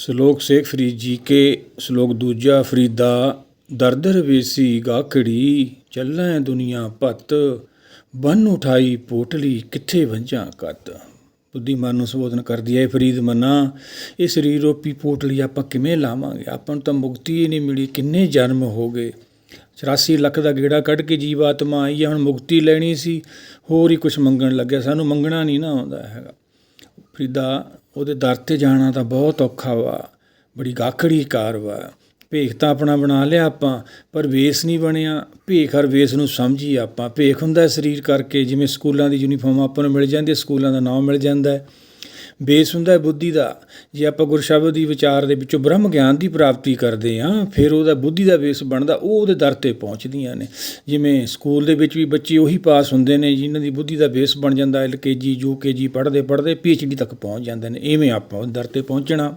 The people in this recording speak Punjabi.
ਸ਼ਲੋਕ ਸ਼ੇਖ ਫਰੀਦ ਜੀ ਕੇ, ਸ਼ਲੋਕ ਦੂਜਾ ਫਰੀਦਾ ਦਰਦਰ ਵੇਸੀ ਗਾਖੜੀ, ਚੱਲੈ ਦੁਨੀਆ ਭੱਤ, ਬੰਨ ਉਠਾਈ ਪੋਟਲੀ ਕਿੱਥੇ ਵੰਝਾਂ ਕੱਤ। ਬੁੱਧੀਮਾਨ ਨੂੰ ਸੰਬੋਧਨ ਕਰਦੀ ਹੈ ਫਰੀਦ ਮੰਨਾ, ਇਹ ਸਰੀਰ ਰੂਪੀ ਪੋਟਲੀ ਆਪਾਂ ਕਿਵੇਂ ਲਾਵਾਂਗੇ? ਆਪਾਂ ਨੂੰ ਤਾਂ ਮੁਕਤੀ ਹੀ ਨਹੀਂ ਮਿਲੀ, ਕਿੰਨੇ ਜਨਮ ਹੋ ਗਏ? 84 ਲੱਖ ਦਾ ਗੇੜਾ ਕੱਢ ਕੇ ਜੀਵਾਤਮਾ ਆਈ ਹੈ, ਹੁਣ ਮੁਕਤੀ ਲੈਣੀ ਸੀ, ਹੋਰ ਹੀ ਕੁਝ ਮੰਗਣ ਲੱਗਿਆ, ਸਾਨੂੰ ਮੰਗਣਾ ਨਹੀਂ ਨਾ ਆਉਂਦਾ ਹੈਗਾ। ਫਰੀਦਾ ਉਹਦੇ ਦਰ ਤੇ ਜਾਣਾ ਤਾਂ ਬਹੁਤ ਔਖਾ ਵਾ। ਬੜੀ ਗਾਖੜੀ ਕਾਰ ਵਾ। ਭੇਖ ਤਾਂ ਆਪਣਾ ਬਣਾ ਲਿਆ ਆਪਾਂ, ਪਰ ਵੇਸ ਨਹੀਂ ਬਣਿਆ। ਭੇਖ ਹਰ ਵੇਸ ਨੂੰ ਸਮਝੀ ਆਪਾਂ। ਭੇਖ ਹੁੰਦਾ ਸਰੀਰ ਕਰਕੇ, ਜਿਵੇਂ ਸਕੂਲਾਂ ਦੀ ਯੂਨੀਫਾਰਮ ਆਪਾਂ ਨੂੰ ਮਿਲ ਜਾਂਦੀ ਸਕੂਲਾਂ ਦਾ ਨਾਮ ਮਿਲ ਜਾਂਦਾ ਹੈ। ਬੇਸ ਹੁੰਦਾ ਹੈ ਬੁੱਧੀ ਦਾ। ਜੇ ਆਪਾਂ ਗੁਰਸ਼ਬਦ ਦੀ ਵਿਚਾਰ ਦੇ ਵਿੱਚੋਂ ਬ੍ਰਹਮ ਗਿਆਨ ਦੀ ਪ੍ਰਾਪਤੀ ਕਰਦੇ ਹਾਂ, ਫਿਰ ਉਹਦਾ ਬੁੱਧੀ ਦਾ ਬੇਸ ਬਣਦਾ, ਉਹ ਉਹਦੇ ਦਰ ਤੇ ਪਹੁੰਚਦੀਆਂ ਨੇ। ਜਿਵੇਂ ਸਕੂਲ ਦੇ ਵਿੱਚ ਵੀ ਬੱਚੇ ਉਹੀ ਪਾਸ ਹੁੰਦੇ ਨੇ, ਜਿਨ੍ਹਾਂ ਦੀ ਬੁੱਧੀ ਦਾ ਬੇਸ ਬਣ ਜਾਂਦਾ, ਐਲ ਕੇ ਜੀ, ਯੂ ਕੇ ਜੀ ਪੜ੍ਹਦੇ ਪੜ੍ਹਦੇ ਪੀ ਐਚ ਡੀ ਤੱਕ ਪਹੁੰਚ ਜਾਂਦੇ ਨੇ। ਐਵੇਂ ਆਪਾਂ ਉਹ ਦਰ ਤੇ ਪਹੁੰਚਣਾ।